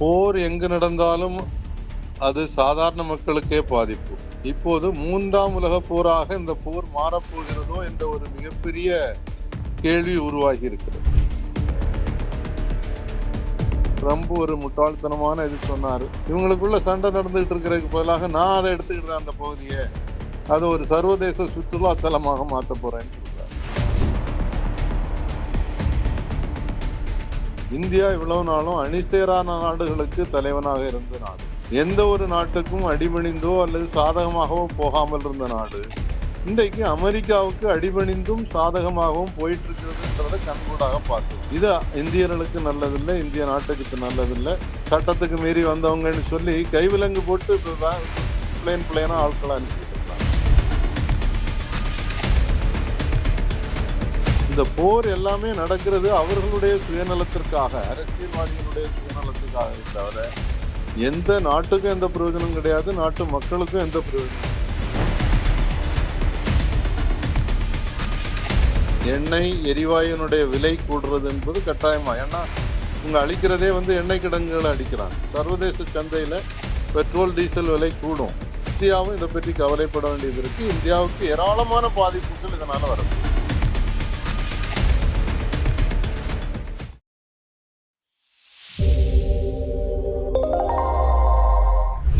போர் எங்கு நடந்தாலும் அது சாதாரண மக்களுக்கே பாதிப்பு. இப்போது மூன்றாம் உலக போராக இந்த போர் மாறப்போகிறதோ என்ற ஒரு மிகப்பெரிய கேள்வி உருவாகி இருக்கிறது ட்ரம்ப் ஒரு முட்டாள்தனமான இது சொன்னார். இவங்களுக்குள்ள சண்டை நடந்துகிட்டு இருக்கிறதுக்கு பதிலாக நான் அதை எடுத்துக்கிட்டேன் அந்த பகுதியை. அது ஒரு சர்வதேச சுற்றுலா தலமாக மாற்ற போறேன். இந்தியா இவ்வளவு நாளும் அணிசேரான நாடுகளுக்கு தலைவனாக இருந்த நாடு. எந்த ஒரு நாட்டுக்கும் அடிபணிந்தோ அல்லது சாதகமாகவோ போகாமல் இருந்த நாடு. இன்றைக்கு அமெரிக்காவுக்கு அடிபணிந்தும் சாதகமாகவும் போயிட்டு இருக்கிறதுன்றத கண்கூடாக பார்த்தோம் இது இந்தியர்களுக்கு நல்லதில்லை இந்திய நாட்டுக்கு நல்லதில்லை. சட்டத்துக்கு மீறி வந்தவங்கன்னு சொல்லி கைவிலங்கு போட்டு பிளேன் பிளேனாக ஆட்களை அனுப்பிட்டு இந்த போர் எல்லாமே நடக்கிறது அவர்களுடைய சுயநலத்திற்காக அரசியல்வாதிகளுடைய சுயநலத்துக்காக தவிர எந்த நாட்டுக்கும் எந்த பிரயோஜனம் கிடையாது நாட்டு மக்களுக்கும் எந்த பிரயோஜனம் எண்ணெய் எரிவாயுனுடைய விலை கூடுறது என்பது கட்டாயமா? ஏன்னா இவங்க அழிக்கிறதே வந்து எண்ணெய் கிடங்குகளை அடிக்கிறாங்க. சர்வதேச சந்தையில் பெட்ரோல் டீசல் விலை கூடும். இந்தியாவும் இதை பற்றி கவலைப்பட வேண்டியது இருக்கு. இந்தியாவுக்கு ஏராளமான பாதிப்புகள் இதனால் வரும்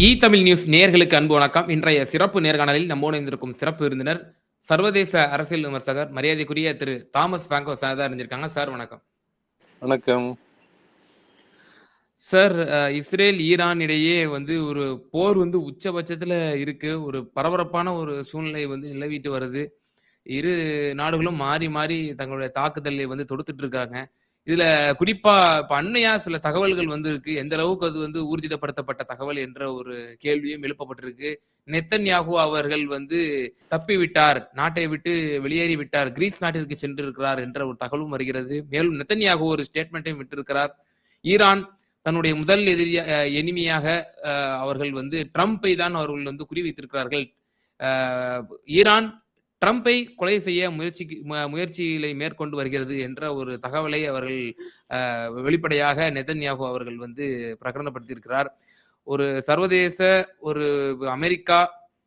இ தமிழ் நியூஸ் நேயர்களுக்கு அன்பு வணக்கம். இன்றைய சிறப்பு நேர்காணலில் நம்மோடு இருந்திருக்கும் சிறப்பு விருந்தினர் சர்வதேச அரசியல் விமர்சகர் மரியாதைக்குரிய திரு தாமஸ் பிராங்கோ சார் தான் இருந்திருக்காங்க சார் வணக்கம். வணக்கம். சார் இஸ்ரேல் ஈரான் இடையே வந்து ஒரு போர் வந்து உச்சபட்சத்துல இருக்கு. ஒரு பரபரப்பான ஒரு சூழ்நிலை வந்து நிலவிட்டு வருது. இரு நாடுகளும் மாறி மாறி தங்களுடைய தாக்குதலை வந்து தொடுத்துட்டு இருக்காங்க. இதுல குறிப்பா இப்ப அண்மையா சில தகவல்கள் வந்து இருக்கு எந்த அளவுக்கு அது வந்து ஊர்ஜிதப்படுத்தப்பட்ட தகவல் என்ற ஒரு கேள்வியும் எழுப்பப்பட்டிருக்கு. நெத்தன்யாகு அவர்கள் வந்து தப்பி விட்டார் நாட்டை விட்டு வெளியேறி விட்டார். கிரீஸ் நாட்டிற்கு சென்று இருக்கிறார் என்ற ஒரு தகவலும் வருகிறது. மேலும் நெத்தன்யாகு ஒரு ஸ்டேட்மெண்ட்டையும் விட்டிருக்கிறார். ஈரான் தன்னுடைய முதல் எதிரிய எனிமையாக அவர்கள் வந்து ட்ரம்ப்பை தான் அவர்கள் வந்து குறிவைத்திருக்கிறார்கள் ஈரான் ட்ரம்ப்பை கொலை செய்ய முயற்சி முயற்சிகளை மேற்கொண்டு வருகிறது என்ற ஒரு தகவலை அவர்கள் வெளிப்படையாக நெதன்யாகு அவர்கள் வந்து பிரகடனப்படுத்தியிருக்கிறார். ஒரு சர்வதேச ஒரு அமெரிக்கா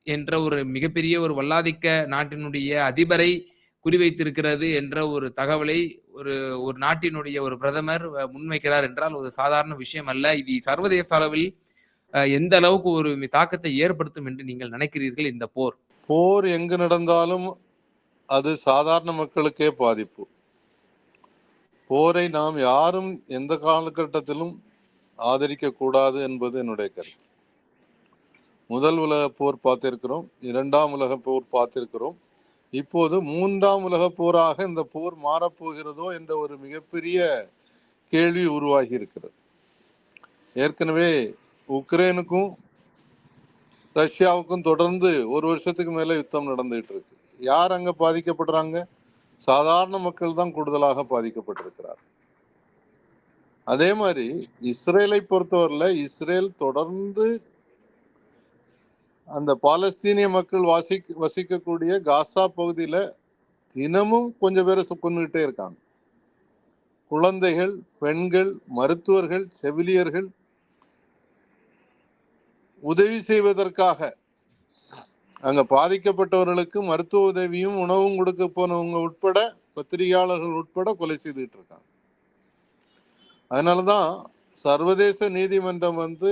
என்ற ஒரு மிகப்பெரிய ஒரு வல்லாதிக்க நாட்டினுடைய அதிபரை குறிவைத்திருக்கிறது என்ற ஒரு தகவலை ஒரு ஒரு நாட்டினுடைய ஒரு பிரதமர் முன்வைக்கிறார் என்றால் ஒரு சாதாரண விஷயம் அல்ல. இது சர்வதேச அளவில் எந்த அளவுக்கு ஒரு தாக்கத்தை ஏற்படுத்தும் என்று நீங்கள் நினைக்கிறீர்கள் இந்த போர்? போர் எங்கு நடந்தாலும் அது சாதாரண மக்களுக்கே பாதிப்பு. போரை நாம் யாரும் எந்த காலகட்டத்திலும் ஆதரிக்க கூடாது என்பது என்னுடைய கருத்து. முதல் உலக போர் பார்த்திருக்கிறோம் இரண்டாம் உலக போர் பார்த்திருக்கிறோம். இப்போது மூன்றாம் உலக போராக இந்த போர் மாறப்போகிறதோ என்ற ஒரு மிகப்பெரிய கேள்வி உருவாகி இருக்கிறது. ஏற்கனவே உக்ரைனுக்கும் ரஷ்யாவுக்கும் தொடர்ந்து ஒரு வருஷத்துக்கு மேலே யுத்தம் நடந்துகிட்டு இருக்கு யார் அங்க பாதிக்கப்படுறாங்க? சாதாரண மக்கள் தான் கூடுதலாக பாதிக்கப்பட்டிருக்கிறார். அதே மாதிரி இஸ்ரேலை பொறுத்தவரையில இஸ்ரேல் தொடர்ந்து அந்த பாலஸ்தீனிய மக்கள் வாசி வசிக்கக்கூடிய காசா பகுதியில தினமும் கொஞ்சம் பேரை கொண்டுகிட்டே இருக்காங்க. குழந்தைகள் பெண்கள் மருத்துவர்கள் செவிலியர்கள் உதவி செய்வதற்காக. அங்க பாதிக்கப்பட்டவர்களுக்கு மருத்துவ உதவியும் உணவும் கொடுக்க போனவங்க உட்பட பத்திரிகையாளர்கள் உட்பட கொலை செய்துட்டு இருக்காங்க. அதனாலதான் சர்வதேச நீதிமன்றம் வந்து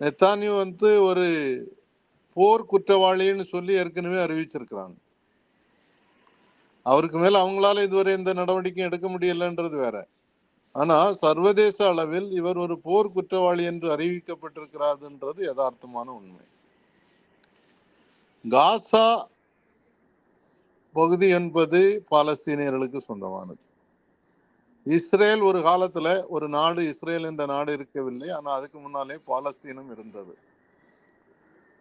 நெத்தானியு வந்து ஒரு போர் குற்றவாளின்னு சொல்லி ஏற்கனவே அறிவிச்சிருக்கிறாங்க. அவருக்கு மேல அவங்களால இதுவரை எந்த நடவடிக்கையும் எடுக்க முடியலன்றது வேற. ஆனா சர்வதேச அளவில் இவர் ஒரு போர் குற்றவாளி என்று அறிவிக்கப்பட்டிருக்கிறார்ன்றது யதார்த்தமான உண்மை. காசா பகுதி என்பது பாலஸ்தீனியர்களுக்கு சொந்தமானது. இஸ்ரேல் ஒரு காலத்துல ஒரு நாடு இஸ்ரேல் என்ற நாடு இருக்கவில்லை. ஆனா அதுக்கு முன்னாலே பாலஸ்தீனம் இருந்தது.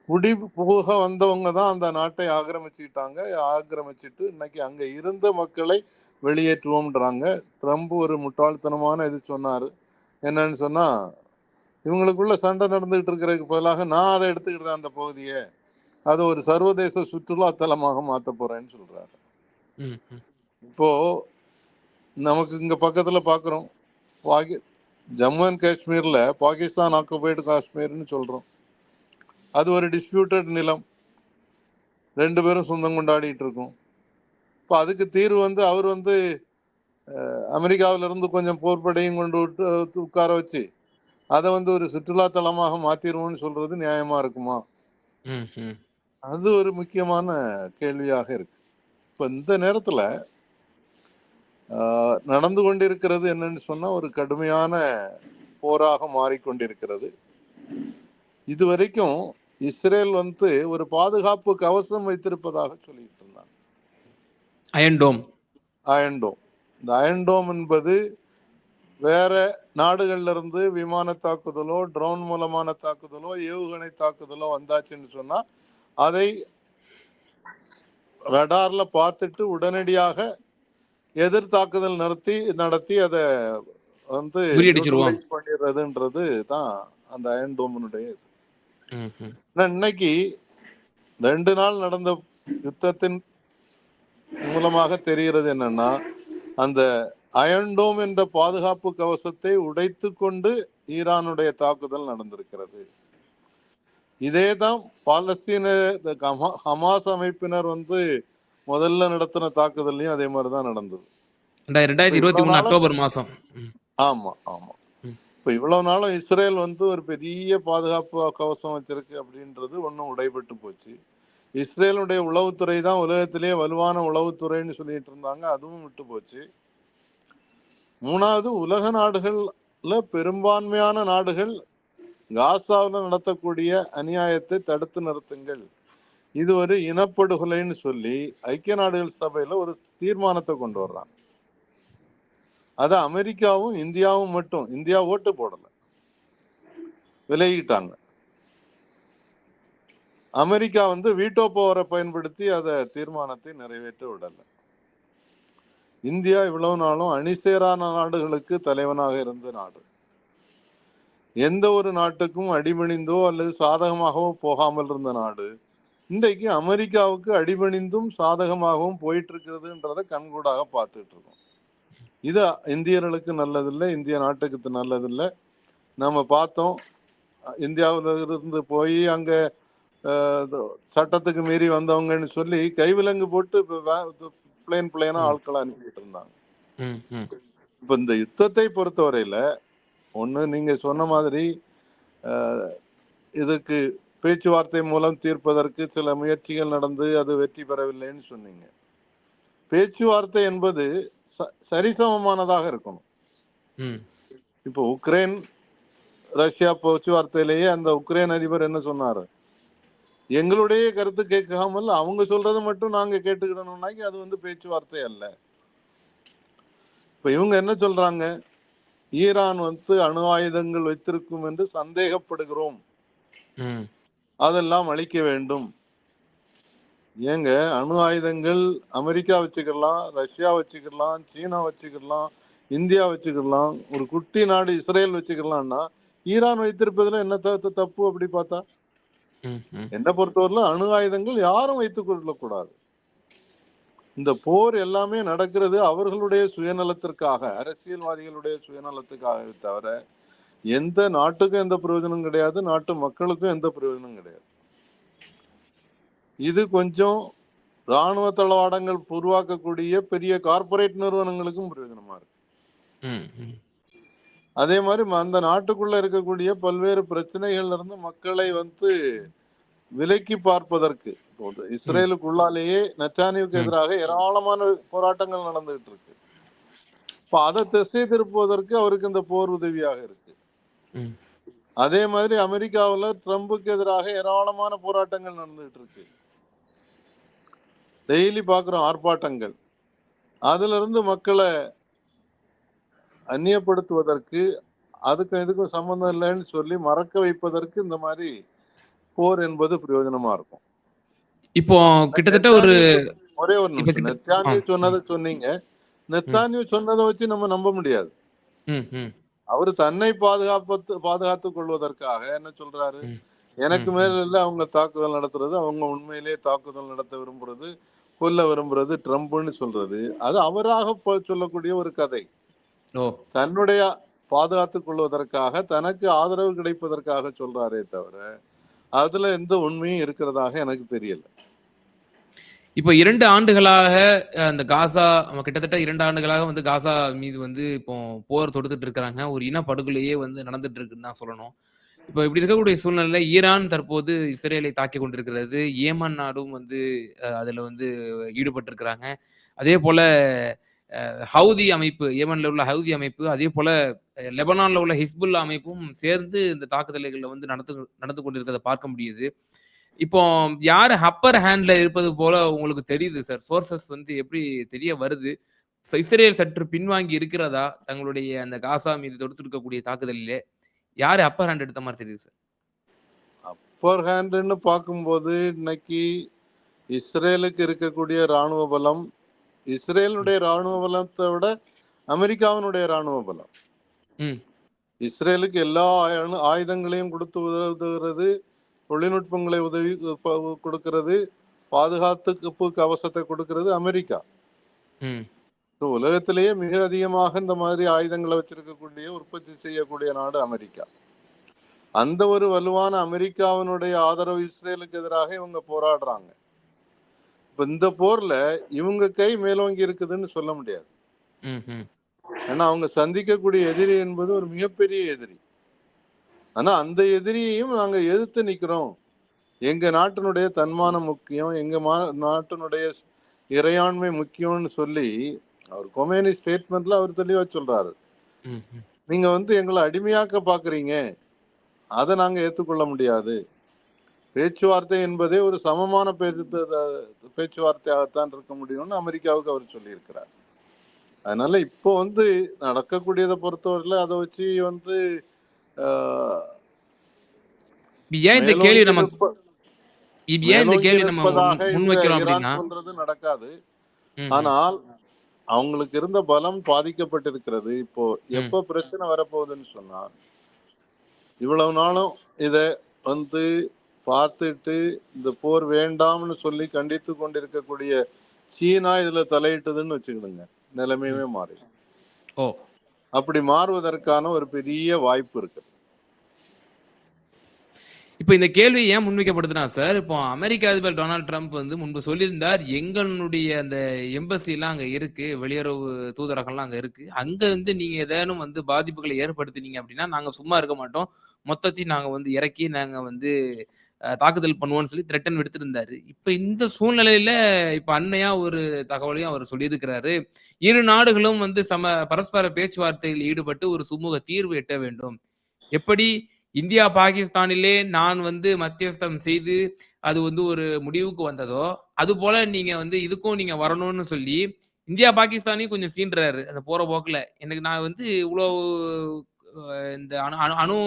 குடி புக வந்தவங்க தான் அந்த நாட்டை ஆக்கிரமிச்சுக்கிட்டாங்க. ஆக்கிரமிச்சிட்டு இன்னைக்கு அங்க இருந்த மக்களை வெளியேற்றுவோம்ன்றாங்க. ட்ரம்ப் ஒரு முட்டாள்தனமான இது சொன்னாரு. என்னன்னு சொன்னா இவங்களுக்குள்ள சண்டை நடந்துகிட்டு இருக்கிறதுக்கு பதிலாக நான் அதை எடுத்துக்கிட்டேன் அந்த பகுதியை. அதை ஒரு சர்வதேச சுற்றுலா தலமாக மாத்த போறேன்னு சொல்றாரு. இப்போ நமக்கு இங்க பக்கத்துல பாக்குறோம். பாகி ஜம்மு அண்ட் காஷ்மீர்ல பாகிஸ்தான் ஆக்குபைடு காஷ்மீர்னு சொல்றோம். அது ஒரு டிஸ்பியூட்டட் நிலம். ரெண்டு பேரும் சொந்தம் கொண்டாடிட்டு இருக்கோம். இப்போ அதுக்கு தீர்வு வந்து அவர் வந்து அஹ், அமெரிக்காவில இருந்து கொஞ்சம் போர்ப்படையும் கொண்டு விட்டு உட்கார வச்சு அதை வந்து ஒரு சுற்றுலா தலமாக மாத்திருவோம்னு சொல்றது நியாயமா இருக்குமா. அது ஒரு முக்கியமான கேள்வியாக இருக்கு. இப்போ இந்த நேரத்துல நடந்து கொண்டிருக்கிறது என்னன்னு சொன்னா ஒரு கடுமையான போராக மாறிக்கொண்டிருக்கிறது. இதுவரைக்கும் இஸ்ரேல் வந்து ஒரு பாதுகாப்பு கவசம் வைத்திருப்பதாக சொல்லிட்டு இருந்தாங்க அயன் டோம் அயன்டோம் இந்த அயன்டோம் என்பது வேற நாடுகள்ல இருந்து விமான தாக்குதலோ ட்ரோன் மூலமான தாக்குதலோ ஏவுகணை தாக்குதலோ வந்தாச்சுன்னு சொன்னா அதை ரடார்ல பார்த்துட்டு உடனடியாக எதிர் தாக்குதல் நடத்தி நடத்தி அதை வந்து பண்ணிடுறதுன்றது தான் அந்த அயன்டோமனுடைய இது. ம், ம். ஆனா இன்னைக்கு ரெண்டு நாள் நடந்த யுத்தத்தின் மூலமாக தெரிகிறது என்னன்னா அந்த அயன்டோம் என்ற பாதுகாப்பு கவசத்தை உடைத்து கொண்டு ஈரானுடைய தாக்குதல் நடந்திருக்கிறது. இதேதான் பாலஸ்தீன இந்த ஹமா- ஹமாஸ் அமைப்பினர் வந்து முதல்ல நடத்தின தாக்குதல்லையும் அதே மாதிரி தான் நடந்தது ரெண்டாயிரத்தி இருபத்தி மூணு அக்டோபர் மாசம். ஆமா ஆமா. இப்ப இவ்வளவு நாளும் இஸ்ரேல் வந்து ஒரு பெரிய பாதுகாப்பு கவசம் வச்சிருக்கு அப்படின்றது ஒன்றும் உடைபட்டு போச்சு. இஸ்ரேலுடைய உளவுத்துறை தான் உலகத்திலேயே வலுவான உளவுத்துறைன்னு சொல்லிட்டு இருந்தாங்க. அதுவும் விட்டு போச்சு. மூணாவது உலக நாடுகள்ல பெரும்பான்மையான நாடுகள் காசாவில் நடத்தக்கூடிய அநியாயத்தை தடுத்து நிறுத்துங்கள். இது ஒரு இனப்படுகொலைன்னு சொல்லி ஐக்கிய நாடுகள் சபையில ஒரு தீர்மானத்தை கொண்டு வர்றாங்க. அது அமெரிக்காவும் இந்தியாவும் மட்டும் இந்தியா ஓட்டு போடலை. விலகிட்டாங்க. அமெரிக்கா வந்து வீட்டோ பவரை பயன்படுத்தி அதை தீர்மானத்தை நிறைவேற்ற விடலை. இந்தியா இவ்வளவு நாளும் அணிசேரான நாடுகளுக்கு தலைவனாக இருந்த நாடு. எந்த ஒரு நாட்டுக்கும் அடிபணிந்தோ அல்லது சாதகமாகவோ போகாமல் இருந்த நாடு. இன்றைக்கு அமெரிக்காவுக்கு அடிபணிந்தும் சாதகமாகவும் போயிட்டு இருக்கிறதுன்றத கண்கூடாக பார்த்துட்டு இருக்கோம் இது இந்தியர்களுக்கு நல்லதில்லை இந்திய நாட்டுக்கு நல்லதில்லை. நம்ம பார்த்தோம் இந்தியாவில் இருந்து போய் அங்கே சட்டத்துக்கு மீறி வந்தவங்கன்னு சொல்லி கைவிலங்கு போட்டு பிளேன் பிளேனா ஆட்களை அனுப்பிட்டு இருந்தாங்க. இப்ப இந்த யுத்தத்தை பொறுத்தவரையில ஒண்ணு நீங்க சொன்ன மாதிரி இதுக்கு பேச்சுவார்த்தை மூலம் தீர்ப்பதற்கு சில முயற்சிகள் நடந்து அது வெற்றி பெறவில்லைன்னு சொன்னீங்க. பேச்சுவார்த்தை என்பது சரிசமமானதாக இருக்கணும். இப்போ உக்ரைன் ரஷ்யா பேச்சுவார்த்தையிலேயே அந்த உக்ரைன் அதிபர் என்ன சொன்னாரு? எங்களுடைய கருத்து கேட்காமல் அவங்க சொல்றதை மட்டும் நாங்க கேட்டுக்கிடணும்னாக்கி அது வந்து பேச்சுவார்த்தை அல்ல இப்ப இவங்க என்ன சொல்றாங்க ஈரான் வந்து அணு ஆயுதங்கள் வைத்திருக்கும் என்று சந்தேகப்படுகிறோம். அதெல்லாம் அழிக்க வேண்டும் ஏங்க அணு ஆயுதங்கள் அமெரிக்கா வச்சுக்கலாம் ரஷ்யா வச்சுக்கலாம் சீனா வச்சுக்கலாம் இந்தியா வச்சுக்கலாம் ஒரு குட்டி நாடு இஸ்ரேல் வச்சுக்கலாம்னா ஈரான் வைத்திருப்பதுல என்ன தப்பு அப்படி பார்த்தா. என்னை பொறுத்தவரையில அணு ஆயுதங்கள் யாரும் வைத்துக் கொள்ளக்கூடாது. இந்த போர் எல்லாமே நடக்கிறது அவர்களுடைய சுயநலத்திற்காக அரசியல்வாதிகளுடைய சுயநலத்துக்காக தவிர எந்த நாட்டுக்கும் எந்த பிரயோஜனம் கிடையாது நாட்டு மக்களுக்கும் எந்த பிரயோஜனம் கிடையாது. இது கொஞ்சம் ராணுவ தளவாடங்கள் உருவாக்கக்கூடிய பெரிய கார்ப்பரேட் நிறுவனங்களுக்கும் பிரயோஜனமா இருக்கு. அதே மாதிரி அந்த நாட்டுக்குள்ள இருக்கக்கூடிய பல்வேறு பிரச்சனைகள்ல இருந்து மக்களை வந்து விலக்கி பார்ப்பதற்கு இஸ்ரேலுக்குள்ளாலேயே நச்சானிவுக்கு. எதிராக ஏராளமான போராட்டங்கள் நடந்துகிட்டு இருக்கு இப்ப அதை திசை திருப்புவதற்கு அவருக்கு இந்த போர் உதவியாக இருக்கு. அதே மாதிரி அமெரிக்காவுல ட்ரம்புக்கு எதிராக ஏராளமான போராட்டங்கள் நடந்துகிட்டு இருக்கு டெய்லி பார்க்குறோம் ஆர்ப்பாட்டங்கள் அதுல இருந்து மக்களை அந்நியப்படுத்துவதற்கு அதுக்கும் இதுக்கும் சம்பந்தம் இல்லைன்னு சொல்லி மறக்க வைப்பதற்கு இந்த மாதிரி போர் என்பது பிரயோஜனமா இருக்கும். இப்போ கிட்டத்தட்ட ஒரு ஒரே ஒரு நிமிஷம். நெத்தானியு சொன்னதை சொன்னீங்க. நெத்தானியு சொன்னதை வச்சு நம்ம நம்ப முடியாது. அவர் தன்னை பாதுகாப்பு பாதுகாத்துக் கொள்வதற்காக என்ன சொல்றாரு. எனக்கு மேல இல்ல அவங்க தாக்குதல் நடத்துறது அவங்க உண்மையிலேயே தாக்குதல் நடத்த விரும்புறது கொல்ல விரும்புறது ட்ரம்ப்னு சொல்றது. அது அவராக சொல்லக்கூடிய ஒரு கதை. தன்னுடைய பாதுகாத்துக் கொள்வதற்காக தனக்கு ஆதரவு கிடைப்பதற்காக சொல்றாரே தவிர அதுல எந்த உண்மையும் இருக்கிறதாக எனக்கு தெரியல இப்ப 2 ஆண்டுகளாக அந்த காசா கிட்டத்தட்ட 2 ஆண்டுகளாக வந்து காசா மீது வந்து இப்போ போர் தொடுத்துட்டு இருக்காங்க. ஒரு இனப்படுகொலையே வந்து நடந்துட்டு இருக்குன்னு தான் சொல்லணும். இப்ப இப்படி இருக்கக்கூடிய சூழ்நிலையில ஈரான் தற்போது இஸ்ரேலை தாக்கிக் கொண்டிருக்கிறது. ஏமன் நாடும் வந்து அதுல வந்து ஈடுபட்டிருக்கிறாங்க. அதேபோல அ ஹவுதி அமைப்பு ஏமன்ல உள்ள ஹவுதி அமைப்பு, அதே போல லெபனான்ல உள்ள ஹிஸ்புல்லா அமைப்பும் சேர்ந்து இந்த தாக்குதல்களை வந்து நடத்து நடந்து கொண்டிருக்கிறத பார்க்க முடியுது. இப்போ யார் அப்பர் ஹேண்ட்ல இருப்பது போல உங்களுக்கு தெரியுது சார். சோர்சஸ் வந்து எப்படி தெரிய வருது? இஸ்ரேல் சற்று பின்வாங்கி இருக்கிறதா? தங்களுடைய அந்த காசா மீது தொடுத்திருக்கக்கூடிய தாக்குதலிலே. யார் அப்பர் ஹேண்ட் எடுத்த மாதிரி தெரியுது சார்? அப்பர் ஹேண்டுன்னு பார்க்கும்போது இன்னைக்கு இஸ்ரேலுக்கு இருக்கக்கூடிய ராணுவ பலம், இஸ்ரேலுடைய ராணுவ பலத்தை விட அமெரிக்காவினுடைய ராணுவ பலம். இஸ்ரேலுக்கு எல்லா ஆயு ஆயுதங்களையும் கொடுத்து உதவுகிறது, தொழில்நுட்பங்களை உதவி கொடுக்கிறது, பாதுகாத்துப்பு கவசத்தை கொடுக்கிறது அமெரிக்கா. உலகத்திலேயே மிக அதிகமாக இந்த மாதிரி ஆயுதங்கள வச்சிருக்கக்கூடிய, உற்பத்தி செய்யக்கூடிய நாடு அமெரிக்கா. அந்த ஒரு வலுவான அமெரிக்காவினுடைய ஆதரவு இஸ்ரேலுக்கு எதிராக இவங்க போராடுறாங்க. இப்ப இந்த போர்ல இவங்க கை மேலோங்கி இருக்குதுன்னு சொல்ல முடியாது. ஏன்னா அவங்க சந்திக்கக்கூடிய எதிரி என்பது ஒரு மிகப்பெரிய எதிரி. ஆனா அந்த எதிரியையும் நாங்க எதிர்த்து நிக்கிறோம். எங்க நாட்டினுடைய தன்மானம் முக்கியம். எங்க மா நாட்டினுடைய இறையாண்மை முக்கியம்னு சொல்லி, அவர் கொமேனி ஸ்டேட்மெண்ட்ல அவர் தெளிவா சொல்றாரு. நீங்க வந்து எங்கள அடிமையாக்க பார்க்கிறீங்க. அத நாங்க ஏத்துக்கொள்ள முடியாது. பேச்சுவார்த்தை என்பதே ஒரு சமமான பேச்சு பேச்சுவார்த்தையாகத்தான் இருக்க முடியும்னு அமெரிக்காவுக்கு அவர் சொல்லியிருக்கிறார். அதனால இப்போ வந்து நடக்கக்கூடியத பொறுத்தவரையில அத வச்சு வந்து ஏன் இந்த கேள்வி நம்ம ஏன் இந்த கேள்வி முன்வைக்கிறோம் அப்படின்னா நடக்காது. ஆனால் அவங்களுக்கு இருந்த பலம் பாதிக்கப்பட்டிருக்கிறது. இப்போ. எப்ப பிரச்சனை வரப்போகுதுன்னு சொன்னா, இவ்வளவு நாளும் இத வந்து பார்த்துட்டு இந்த போர் வேண்டாம்னு சொல்லி கண்டித்துக் கொண்டிருக்கக்கூடிய சீனா இதுல தலையிட்டதுன்னு வச்சுக்கிடுங்க. ம். நிலைமையே மாறிடும். ஓ! அப்படி மாறுவதற்கான ஒரு பெரிய வாய்ப்பு இருக்கு. இப்ப இந்த கேள்வி ஏன் முன்வைக்கப்படுதுன்னா சார், இப்போ அமெரிக்க அதிபர் டொனால்ட் ட்ரம்ப் வந்து முன்பு சொல்லியிருந்தார், எங்களுடைய அந்த எம்பசிலாம் அங்க இருக்கு. வெளியுறவு தூதரகம்லாம் அங்க இருக்கு. அங்க வந்து நீங்க ஏதேனும் வந்து பாதிப்புகளை ஏற்படுத்தினீங்க அப்படின்னா, நாங்க சும்மா இருக்க மாட்டோம். மொத்தத்தையும் நாங்க வந்து இறக்கி நாங்க வந்து தாக்குதல் பண்ணுவோன்னு சொல்லி த்ரெட்டன் விடுத்திருந்தாரு. இப்ப இந்த சூழ்நிலையில இப்ப அண்மையா ஒரு தகவலையும் அவர் சொல்லியிருக்கிறாரு. இரு நாடுகளும் வந்து சம பரஸ்பர பேச்சுவார்த்தையில் ஈடுபட்டு ஒரு சுமூக தீர்வு எட்ட வேண்டும். எப்படி இந்தியா, பாகிஸ்தானிலே நான் வந்து மத்தியஸ்தம் செய்து அது வந்து ஒரு முடிவுக்கு வந்ததோ, அது போல நீங்க வந்து இதுக்கும் நீங்க வரணும்னு சொல்லி, இந்தியா, பாகிஸ்தானையும் கொஞ்சம் சீண்டுறாரு. அந்த போற போக்குல. எனக்கு நான் வந்து இவ்வளவு இந்த அணு அணு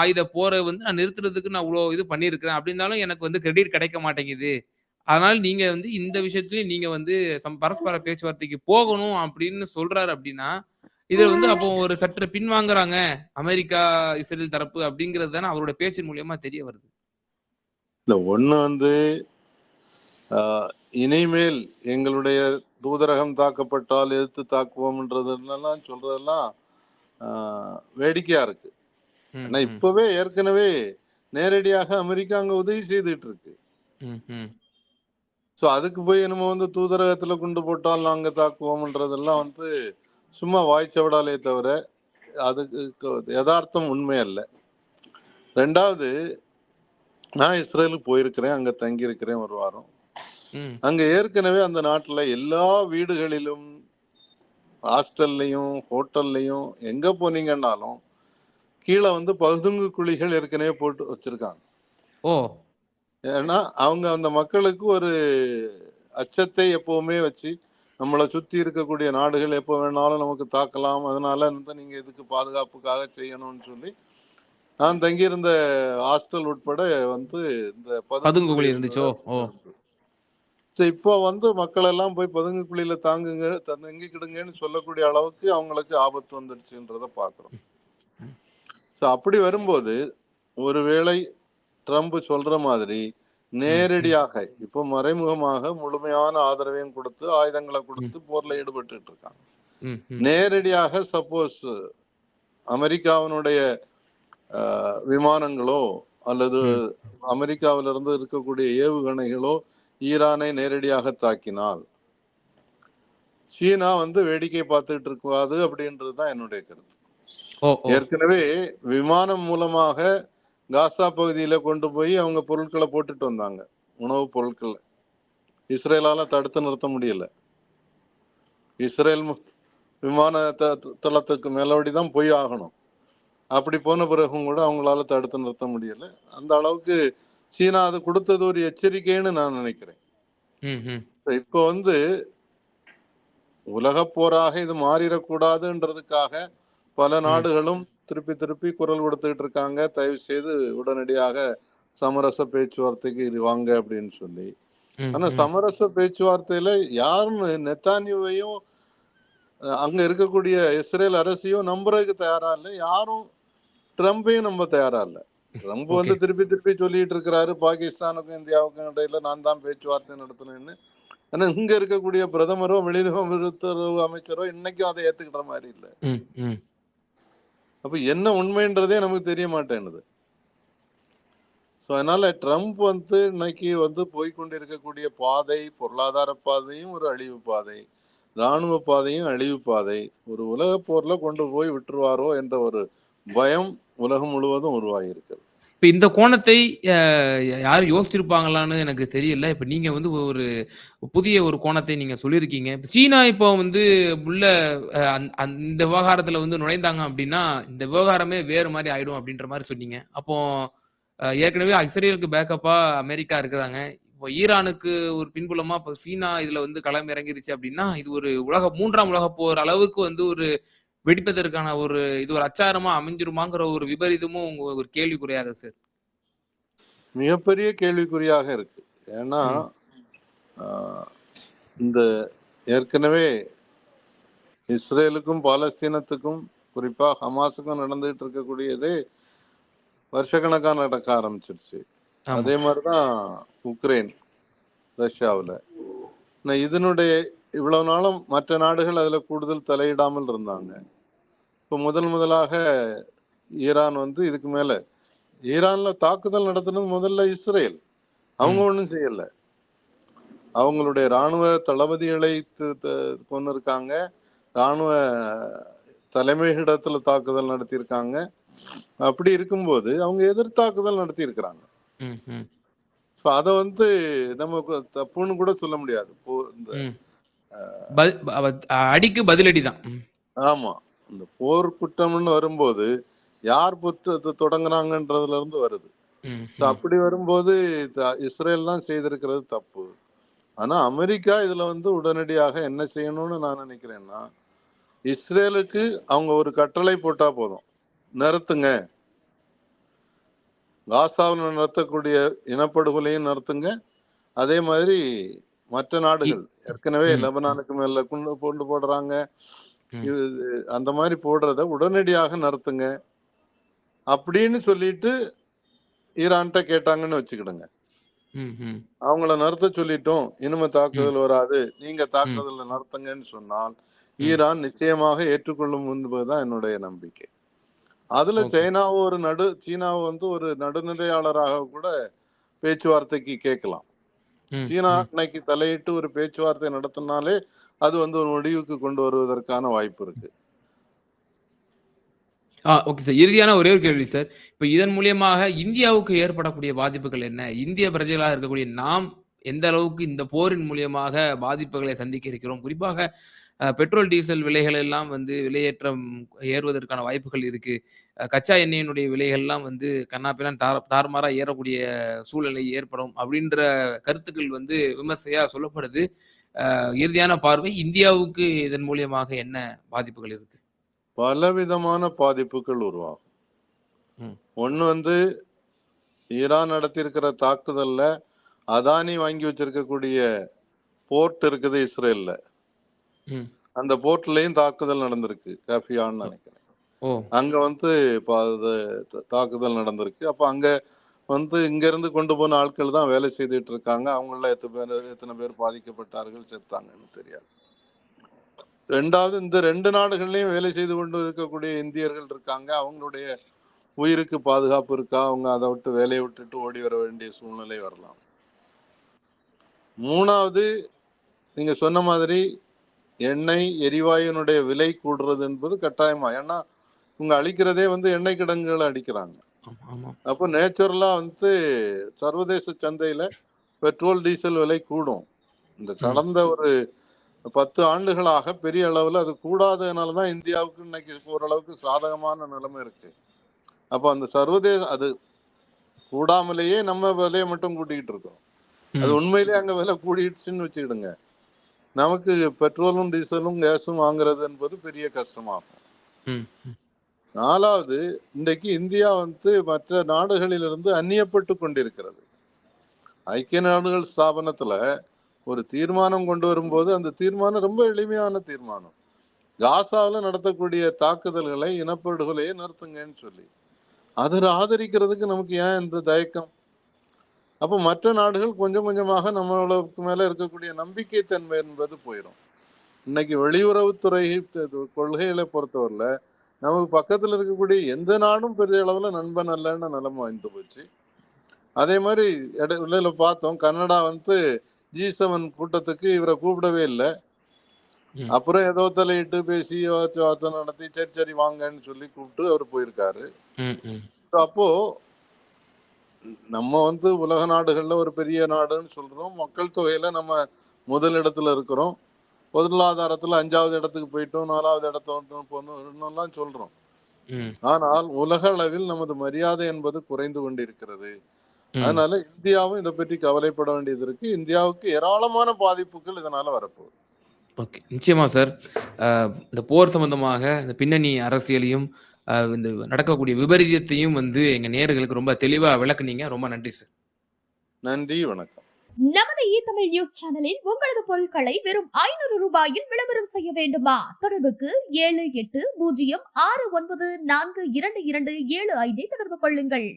ஆயுத போரை வந்து நான் நிறுத்துறதுக்கு நான் இவ்வளோ இது பண்ணியிருக்கிறேன். அப்படின்னாலும் எனக்கு வந்து கிரெடிட் கிடைக்க மாட்டேங்குது. அதனால நீங்க வந்து இந்த விஷயத்துலயும் நீங்க வந்து சம் பரஸ்பர பேச்சுவார்த்தைக்கு போகணும் அப்படின்னு சொல்றாரு அப்படின்னா, இதுல வந்து அப்போ ஒரு சற்று பின்வாங்குறாங்க. அமெரிக்கா, இஸ்ரேல் தரப்பு அப்படிங்கிறது தானே அவரோட பேச்சின் மூலியமா தெரிய வருது. இல்ல ஒண்ணு வந்து இனிமேல் எங்களுடைய தூதரகம் தாக்கப்பட்டால் எதிர்த்து தாக்குவோம்ன்றதுலாம் சொல்றதெல்லாம் வேடிக்கையா இருக்கு. ஆனா. இப்பவே ஏற்கனவே நேரடியாக அமெரிக்கா அங்க உதவி செய்துட்டு இருக்கு. ஸோ அதுக்கு போய் என்னமோ வந்து தூதரகத்துல குண்டு போட்டால் நாங்க தாக்குவோம்ன்றதெல்லாம் வந்து சும்மா வாய்ச்சவடாலே தவிர, அதுக்கு க எதார்த்தம் உண்மை அல்ல. 2வது நான் இஸ்ரேலுக்கு போயிருக்கிறேன். அங்க தங்கியிருக்கிறேன் 1 வாரம். ம். அங்க ஏற்கனவே அந்த நாட்டுல எல்லா வீடுகளிலும், ஹாஸ்டல்லயும், ஹோட்டல்லயும் எங்க போனீங்கன்னாலும், கீழ வந்து பதுங்கு குழிகள் ஏற்கனவே போட்டு வச்சிருக்காங்க. ஓ! ஏன்னா, அவங்க அந்த மக்களுக்கு ஒரு அச்சத்தை எப்பவுமே வச்சு, நம்மள சுத்தி இருக்கக்கூடிய நாடுகள் எப்ப வேணாலும் நமக்கு தாக்கலாம். அதனால வந்து நீங்க இதுக்கு பாதுகாப்புக்காக செய்யணும்னு சொல்லி, நான் தங்கியிருந்த ஹாஸ்டல் உட்பட வந்து இந்த பதுங்கு குழி. இருந்துச்சோ? இப்போ வந்து மக்கள் எல்லாம் போய் பதுங்கு குழியில தாங்குங்க, தங்கிக்கிடுங்கன்னு சொல்லக்கூடிய அளவுக்கு அவங்களுக்கு ஆபத்து வந்துடுச்சுன்றத பார்க்கிறோம். ஸோ அப்படி வரும்போது, ஒருவேளை ட்ரம்ப் சொல்ற மாதிரி. நேரடியாக இப்போ மறைமுகமாக முழுமையான ஆதரவையும் கொடுத்து, ஆயுதங்கள. கொடுத்து போர்ல ஈடுபட்டுட்டு இருக்காங்க. நேரடியாக சப்போஸ் அமெரிக்காவினுடைய விமானங்களோ அல்லது. அமெரிக்காவிலிருந்து இருக்கக்கூடிய ஏவுகணைகளோ ஈரானை நேரடியாக தாக்கினால் சீனா வந்து வேடிக்கை பார்த்துட்டு இருக்காது அப்படின்றது தான் என்னுடைய கருத்து ஏற்கனவே விமானம் மூலமாக காசா பகுதியில கொண்டு போய் அவங்க பொருட்களை போட்டுட்டு வந்தாங்க உணவுப் பொருட்களை. இஸ்ரேலால தடுத்து நிறுத்த முடியல. இஸ்ரேல் விமான தளத்துக்கு மேலோடி தான் போய் ஆகணும். அப்படி போன பிறகும் கூட அவங்களால தடுத்து நிறுத்த முடியல. அந்த அளவுக்கு சீனா அது கொடுத்தது ஒரு எச்சரிக்கைன்னு நான் நினைக்கிறேன். இப்போ வந்து உலகப் போராக இது மாறிடக்கூடாதுன்றதுக்காக பல நாடுகளும் திருப்பி திருப்பி குரல் கொடுத்துக்கிட்டு இருக்காங்க. தயவு செய்து உடனடியாக சமரச பேச்சுவார்த்தைக்கு இது வாங்க அப்படின்னு சொல்லி. ஆனா. சமரச பேச்சுவார்த்தையில யாரும் நெத்தானியுவையும் அங்க இருக்கக்கூடிய இஸ்ரேல் அரசையும் நம்புறதுக்கு தயாரா இல்லை. யாரும் ட்ரம்பையும் நம்ப தயாரா இல்லை. ட்ரம்ப் வந்து. திருப்பி திருப்பி சொல்லிட்டு இருக்கிறாரு. பாகிஸ்தானுக்கும் இந்தியாவுக்கும் இடையில நான் தான் பேச்சுவார்த்தை நடத்தினேன்னு ஆனா இங்க இருக்கக்கூடிய பிரதமரோ வெளியுறவு அமைச்சரோ இன்னைக்கும் அதை ஏத்துக்கிற மாதிரி இல்லை. அப்ப என்ன உண்மைன்றதே நமக்கு தெரிய மாட்டேன்னுது. ஸோ அதனால ட்ரம்ப் வந்து இன்னைக்கு வந்து போய்கொண்டிருக்கக்கூடிய பாதை பொருளாதார பாதையும் ஒரு அழிவு பாதை இராணுவ பாதையும் அழிவு பாதை ஒரு உலக போர்ல கொண்டு போய் விட்டுருவாரோ என்ற ஒரு பயம் உலகம் முழுவதும் உருவாகியிருக்கு இப்ப இந்த கோணத்தை யார் யாரும் யோசிச்சிருப்பாங்களான்னு எனக்கு தெரியல. இப்ப நீங்க வந்து ஒரு புதிய ஒரு கோணத்தை நீங்க சொல்லியிருக்கீங்க. இப்போ சீனா இப்போ வந்து உள்ள இந்த விவகாரத்துல வந்து நுழைந்தாங்க அப்படின்னா இந்த விவகாரமே வேறு மாதிரி ஆயிடும் அப்படின்ற மாதிரி சொன்னீங்க. அப்போ ஏற்கனவே இஸ்ரேலுக்கு பேக்கப்பா அமெரிக்கா இருக்கிறாங்க. இப்போ ஈரானுக்கு ஒரு பின்புலமா இப்போ சீனா இதுல வந்து களம் இறங்கிருச்சு அப்படின்னா இது ஒரு உலக மூன்றாம் உலக போர் அளவுக்கு வந்து ஒரு வெடிப்பதற்கான ஒரு இது ஒரு அச்சாரமா அமைஞ்சிருமாங்கிற ஒரு விபரீதமும் உங்க ஒரு கேள்விக்குறையாக சார். மிகப்பெரிய கேள்விக்குறியாக இருக்கு. ஏன்னா இந்த ஏற்கனவே இஸ்ரேலுக்கும் பாலஸ்தீனத்துக்கும் குறிப்பா ஹமாஸுக்கும் நடந்துகிட்டு இருக்கக்கூடியதே வருஷக்கணக்காக நடக்க ஆரம்பிச்சிருச்சு. அதே மாதிரிதான் உக்ரைன் ரஷ்யாவில். இதனுடைய இவ்வளவு நாளும் மற்ற நாடுகள் அதுல கூடுதல் தலையிடாமல் இருந்தாங்க. இப்போ முதல் முதலாக ஈரான் வந்து இதுக்கு மேல ஈரான்ல தாக்குதல் நடத்தினது முதல்ல இஸ்ரேல். அவங்க ஒண்ணும் செய்யல. அவங்களுடைய ராணுவ தளபதிகளை கொண்டு இருக்காங்க ராணுவ தலைமையிடத்துல தாக்குதல் நடத்தியிருக்காங்க. அப்படி இருக்கும்போது அவங்க எதிர்த்தாக்குதல் நடத்தி இருக்கிறாங்க ம், ம், ஸோ அதை வந்து நமக்கு தப்புன்னு கூட சொல்ல முடியாது. இந்த அடிக்கு பதிலடி தான் ஆமா. இந்த போர் குற்றம்னு வரும்போது யார் குற்றத்தை தொடங்குனாங்கன்றதுல இருந்து வருது அப்படி வரும்போது இஸ்ரேல் தான் செய்திருக்கிறது தப்பு. ஆனா அமெரிக்கா இதுல வந்து உடனடியாக என்ன செய்யணும்னு நான் நினைக்கிறேன்னா இஸ்ரேலுக்கு அவங்க ஒரு கட்டளை போட்டா போதும். நிறுத்துங்க. காசாவில் நடத்தக்கூடிய இனப்படுகொலையும் நிறுத்துங்க. அதே மாதிரி மற்ற நாடுகள். ஏற்கனவே. லெபனானுக்கு மேல கொண்டு கொண்டு போடுறாங்க. அந்த மாதிரி போடுறத உடனடியாக நிறுத்துங்க. அப்படின்னு சொல்லிட்டு ஈரான்கிட்ட கேட்டாங்கன்னு வச்சுக்கிடுங்க. அவங்கள நிறுத்த சொல்லிட்டோம். இனிமே தாக்குதல் வராது. நீங்க தாக்குதல நிறுத்துங்கன்னு சொன்னால் ஈரான் நிச்சயமாக ஏற்றுக்கொள்ளும் என்பதுதான் என்னுடைய நம்பிக்கை. அதுல Okay. சைனாவை ஒரு நடு சீனாவை வந்து ஒரு நடுநிலையாளராக கூட பேச்சுவார்த்தைக்கு கேட்கலாம். சீனா ம். இன்னைக்கு தலையிட்டு ஒரு பேச்சுவார்த்தை நடத்தினாலே அது வந்து ஒரு முடிவுக்கு கொண்டு வருவதற்கான வாய்ப்பு இருக்கு. ஓகே சார் இறுதியான ஒரே ஒரு கேள்வி சார் இப்போ இதன் மூலியமாக இந்தியாவுக்கு ஏற்படக்கூடிய பாதிப்புகள் என்ன? இந்திய பிரஜைகளாக இருக்கக்கூடிய நாம் எந்த அளவுக்கு இந்த போரின் மூலியமாக பாதிப்புகளை சந்திக்க இருக்கிறோம்? குறிப்பாக பெட்ரோல் டீசல் விலைகள் எல்லாம் வந்து விலையேற்றம் ஏறுவதற்கான வாய்ப்புகள் இருக்கு கச்சா எண்ணெயினுடைய விலைகள் எல்லாம் வந்து கண்ணாப்பிலாம் தார தாறுமாறா ஏறக்கூடிய சூழ்நிலை ஏற்படும் அப்படின்ற கருத்துக்கள் வந்து விமர்சையா சொல்லப்படுது இறுதியான பார்வை இந்தியாவுக்கு இதன் மூலியமாக என்ன பாதிப்புகள் இருக்கு பலவிதமான பாதிப்புகள் உருவாகும். ஒண்ணு வந்து ஈரான் நடத்தியிருக்கிற தாக்குதல்ல அதானி வாங்கி வச்சிருக்கக்கூடிய போர்ட் இருக்குது இஸ்ரேல்ல. அந்த போர்ட்லயும் தாக்குதல் நடந்திருக்கு கஃபியான்னு நினைக்கிறேன். அங்க வந்து ப- இது த- தாக்குதல் நடந்திருக்கு. அப்ப அங்க வந்து இங்க இருந்து கொண்டு போன ஆட்கள் தான் வேலை செய்துட்டு இருக்காங்க. அவங்கள எத்தனை பேர் எத்தனை பேர் பாதிக்கப்பட்டார்கள் செத்தாங்கன்னு தெரியாது. ரெண்டாவது இந்த ரெண்டு நாடுகள்லயும் வேலை செய்து கொண்டு இருக்கக்கூடிய இந்தியர்கள் இருக்காங்க. அவங்களுடைய உயிருக்கு பாதுகாப்பு இருக்கா? அவங்க அதை விட்டு வேலையை விட்டுட்டு ஓடி வர வேண்டிய சூழ்நிலை வரலாம். மூணாவது நீங்க சொன்ன மாதிரி எண்ணெய் எரிவாயுனுடைய விலை கூடுறது என்பது கட்டாயமா? ஏன்னா இவங்க அழிக்கிறதே வந்து எண்ணெய் கிடங்குகளை அடிக்கிறாங்க. அப்போ நேச்சுரலா வந்து சர்வதேச சந்தையில பெட்ரோல் டீசல் விலை கூடும். இந்த கடந்த ஒரு பத்து ஆண்டுகளாக பெரிய அளவுல அது கூடாததுனால தான் இந்தியாவுக்கு இன்னைக்கு ஓரளவுக்கு சாதகமான நிலைமை இருக்கு. அப்போ அந்த சர்வதேச அது கூடாமலேயே நம்ம விலையை மட்டும் கூட்டிக்கிட்டு இருக்கோம். அது. உண்மையிலேயே அங்க விலை கூடிடுச்சுன்னு வச்சுக்கிடுங்க. நமக்கு பெட்ரோலும் டீசலும் கேஸும் வாங்குறது என்பது பெரிய கஷ்டமாகும். நாலாவது இன்றைக்கு இந்தியா வந்து மற்ற நாடுகளிலிருந்து அந்நியப்பட்டு கொண்டிருக்கிறது. ஐக்கிய நாடுகள் ஸ்தாபனத்துல ஒரு தீர்மானம் கொண்டு வரும்போது அந்த தீர்மானம் ரொம்ப எளிமையான தீர்மானம். காசாவில் நடத்தக்கூடிய தாக்குதல்களை இனப்படுகொலையை நிறுத்துங்கன்னு சொல்லி. அதை ஆதரிக்கிறதுக்கு நமக்கு ஏன் இந்த தயக்கம்? அப்போ மற்ற நாடுகள் கொஞ்சம் கொஞ்சமாக நம்மளுக்கு மேல இருக்கக்கூடிய நம்பிக்கை தன்மை என்பது போயிடும் இன்னைக்கு வெளியுறவுத்துறை கொள்கைகளை பொறுத்தவரையில நமக்கு பக்கத்துல இருக்கக்கூடிய எந்த நாடும் பெரிய அளவுல நண்பன் அல்லன்னு நிலைமை வாய்ந்து போச்சு. அதே மாதிரி இடையில பார்த்தோம் கனடா வந்து ஜி செவன் கூட்டத்துக்கு இவரை கூப்பிடவே இல்லை. அப்புறம் ஏதோ தலையிட்டு பேசி நடத்தி சரி சரி வாங்கன்னு சொல்லி கூப்பிட்டு அவர் போயிருக்காரு. அப்போ நம்ம வந்து உலக நாடுகள்ல ஒரு பெரிய நாடுன்னு சொல்றோம் மக்கள் தொகையில நம்ம முதல் இடத்துல இருக்கிறோம் பொருளாதாரத்துல அஞ்சாவது இடத்துக்கு போயிட்டோம் நாலாவது இடத்துல போனோம் சொல்றோம். ஆனால் உலக அளவில் நமது மரியாதை என்பது குறைந்து கொண்டிருக்கிறது. அதனால இந்தியாவும் இதை பற்றி கவலைப்பட வேண்டியது இருக்கு இந்தியாவுக்கு ஏராளமான பாதிப்புகள் இதனால வரப்போகுது ஓகே. நிச்சயமா சார். இந்த போர் சம்பந்தமாக இந்த பின்னணி அரசியலையும், இந்த நடக்கக்கூடிய விபரீதத்தையும் வந்து எங்க நேயர்களுக்கு ரொம்ப தெளிவா விளக்குனீங்க. ரொம்ப நன்றி சார். நன்றி வணக்கம் நமது இ தமிழ் நியூஸ் சேனலில் உங்களது பொருட்களை வெறும் ஐநூறு ரூபாயில் விளம்பரம் செய்ய வேண்டுமா தொடர்புக்கு ஏழு எட்டு பூஜ்ஜியம் ஆறு ஒன்பது நான்கு இரண்டு இரண்டு ஏழு ஐந்தை தொடர்பு கொள்ளுங்கள்